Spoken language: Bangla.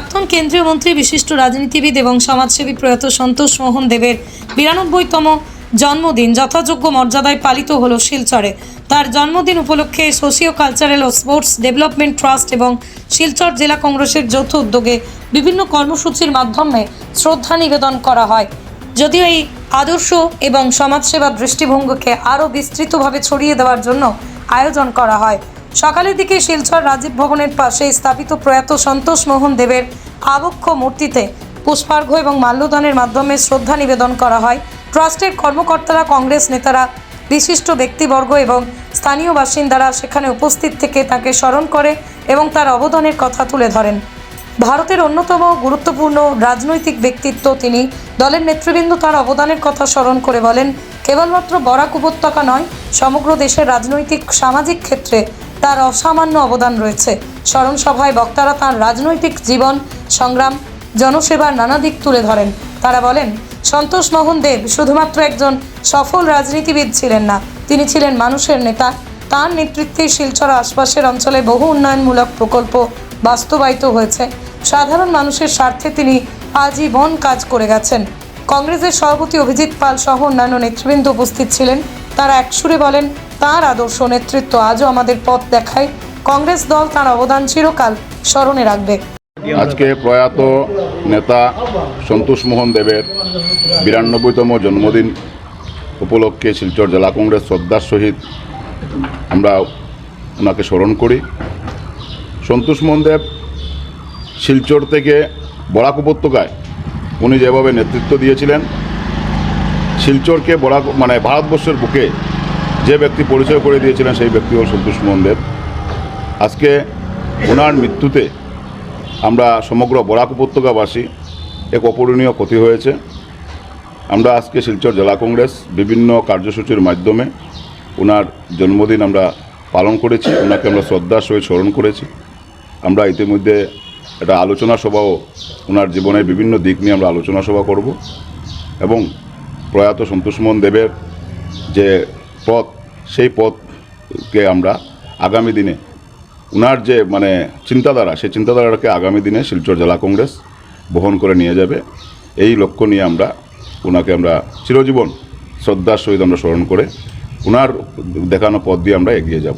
প্রাক্তন কেন্দ্রীয় মন্ত্রী, বিশিষ্ট রাজনীতিবিদ এবং সমাজসেবী প্রয়াত সন্তোষ মোহন দেবের বিরানব্বইতম জন্মদিন যথাযোগ্য মর্যাদায় পালিত হলো শিলচরে। তার জন্মদিন উপলক্ষে সোশিও কালচারাল ও স্পোর্টস ডেভেলপমেন্ট ট্রাস্ট এবং শিলচর জেলা কংগ্রেসের যৌথ উদ্যোগে বিভিন্ন কর্মসূচির মাধ্যমে শ্রদ্ধা নিবেদন করা হয়। যদিও এই আদর্শ এবং সমাজসেবার দৃষ্টিভঙ্গিকে আরও বিস্তৃতভাবে ছড়িয়ে দেওয়ার জন্য আয়োজন করা হয়। সকালের দিকে শিলচর রাজীব ভবনের পাশে স্থাপিত প্রয়াত সন্তোষ মোহন দেবের আবক্ষ মূর্তিতে পুষ্পার্ঘ্য এবং মাল্যদানের মাধ্যমে শ্রদ্ধা নিবেদন করা হয়। ট্রাস্টের কর্মকর্তারা, কংগ্রেস নেতারা, বিশিষ্ট ব্যক্তিবর্গ এবং স্থানীয় বাসিন্দারা সেখানে উপস্থিত থেকে তাকে স্মরণ করে এবং তার অবদানের কথা তুলে ধরেন। ভারতের অন্যতম গুরুত্বপূর্ণ রাজনৈতিক ব্যক্তিত্ব তিনি। দলের নেতৃবৃন্দ তার অবদানের কথা স্মরণ করে বলেন, কেবলমাত্র বরাক উপত্যকা নয়, সমগ্র দেশের রাজনৈতিক, সামাজিক ক্ষেত্রে তার অসামান্য অবদান রয়েছে। স্মরণ সভায় বক্তারা তার রাজনৈতিক জীবন, সংগ্রাম, জনসেবার নানা দিক তুলে ধরেন। তারা বলেন, সন্তোষ মোহন দেব শুধুমাত্র একজন সফল রাজনীতিবিদ ছিলেন না, তিনি ছিলেন মানুষের নেতা। তার নেতৃত্বে শিলচর আশপাশের অঞ্চলে বহু উন্নয়নমূলক প্রকল্প বাস্তবায়িত হয়েছে। সাধারণ মানুষের স্বার্থে তিনি আজীবন কাজ করে গেছেন। কংগ্রেসের সভাপতি অভিজিৎ পাল সহ অন্যান্য নেতৃবৃন্দ উপস্থিত ছিলেন। তারা একসুরে বলেন তার আদর্শ নেতৃত্ব আজও আমাদের পথ দেখায়। কংগ্রেস দল তার অবদান চিরকাল স্মরণে রাখবে। আজকে প্রয়াত নেতা সন্তোষ মোহন দেবের বিরানব্বইতম জন্মদিন উপলক্ষে শিলচর জেলা কংগ্রেস শ্রদ্ধার সহিত আমরা ওনাকে স্মরণ করি। সন্তোষ মোহন দেব শিলচর থেকে বরাক উপত্যকায় উনি যেভাবে নেতৃত্ব দিয়েছিলেন, শিলচরকে বরাক মানে ভারতবর্ষের বুকে যে ব্যক্তি পরিচয় করে দিয়েছিলেন সেই ব্যক্তি হল সন্তোষ মোহন দেব। আজকে ওনার মৃত্যুতে আমরা সমগ্র বরাক উপত্যকাবাসী এক অপূরণীয় ক্ষতি হয়েছে। আমরা আজকে শিলচর জেলা কংগ্রেস বিভিন্ন কার্যসূচির মাধ্যমে ওনার জন্মদিন আমরা পালন করেছি, ওনাকে আমরা শ্রদ্ধার সহিত স্মরণ করেছি। আমরা ইতিমধ্যে একটা আলোচনা সভাও ওনার জীবনের বিভিন্ন দিক নিয়ে আমরা আলোচনা সভা করব এবং প্রয়াত সন্তোষমোহন দেবের যে পথ, সেই পথকে আমরা আগামী দিনে, উনার যে মানে চিন্তাধারা, সেই চিন্তাধারাকে আগামী দিনে শিলচর জেলা কংগ্রেস বহন করে নিয়ে যাবে। এই লক্ষ্য নিয়ে আমরা ওনাকে আমরা চিরজীবন শ্রদ্ধার সহিত আমরা স্মরণ করে ওনার দেখানো পথ দিয়ে আমরা এগিয়ে যাব।